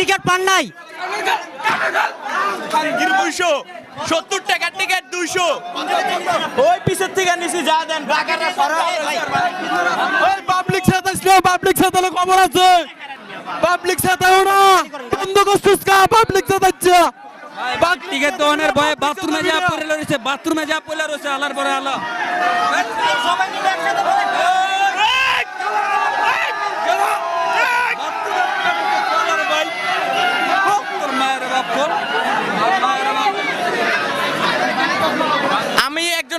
Ticket পান নাই। সত্তর টাকার টিকিট দুইশো। ওই পিছের থেকে নিছি যা দেন পাবলিক সাথে পাবলিক সাথে খবর আছে। পাবলিক সাথে না বন্ধ করছিস কা পাবলিক সাথে টিকিট দোকানের ভয়ে বাথরুমে যা পড়ে রয়েছে বাথরুমে যা পড়ে রয়েছে আলার পরে আলো।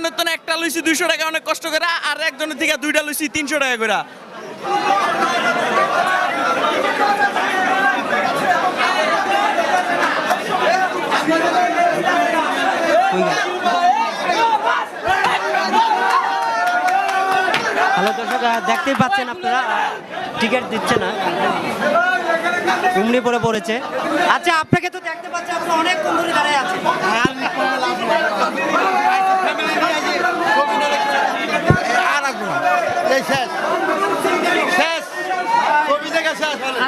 একজনের তো একটা লইছি দুইশো টাকা অনেক কষ্ট করে আর একজনের থেকে দুইটা লইছি তিনশো টাকা করে। হ্যালো দর্শক দেখতেই পাচ্ছেন আপনারা টিকিট দিচ্ছে না। ঘুমনি পড়ে পড়েছে। আচ্ছা আপনাকে তো দেখতে পাচ্ছি আপনি অনেক ধরে দাঁড়ায় আছেন।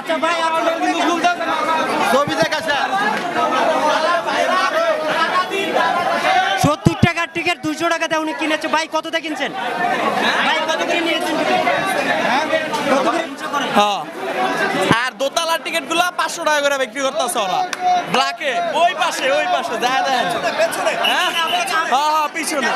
আচ্ছা ভাই সত্তর টাকার টিকিট দুইশো টাকাতে উনি কিনেছে। ভাই কতটা কিনছেন? ভাই কত করে নিয়েছেন আর দোতলার টিকিটগুলা পাঁচশো টাকা করে বিক্রি করতেছে ওরা। ব্ল্যাকে ওই পাশে ওই পাশে দেখা হ্যাঁ? হ্যাঁ পিছনে।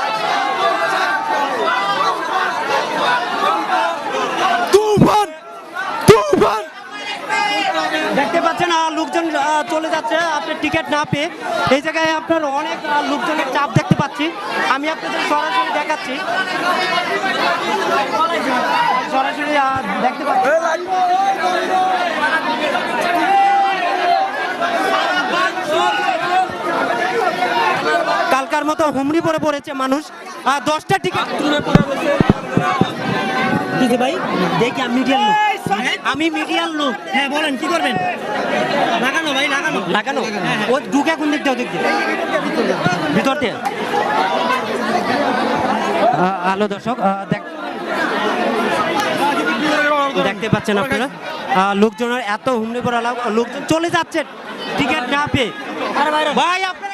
পাচ্ছেন লোকজন আহ, চলে যাচ্ছে। আপনি টিকিট না পেয়ে এই জায়গায় আপনার অনেক লোকজনের চাপ দেখতে পাচ্ছি। আমি আপনাদের সরাসরি দেখাচ্ছি। সরাসরি দেখতে পাচ্ছি। কালকার মতো হুমড়ি পড়ে পড়েছে মানুষ। আহ, দশটা টিকিট। দিদি ভাই দেখি আমি মিডিয়ার লোক। আমি মিডিয়ার লোক। হ্যাঁ বলেন কি করবেন? লাগানো ভাই লাগানো। লাগানো? ও ঢুকে কোন দিক দিয়ে ওদিক ভিতর দিয়ে। হ্যালো দর্শক দেখ দেখতে পাচ্ছেন আপনারা? লোকজনের এত হুমড়ি পড়া লোকজন চলে যাচ্ছে টিকিট না পেয়ে। ভাই আপনারা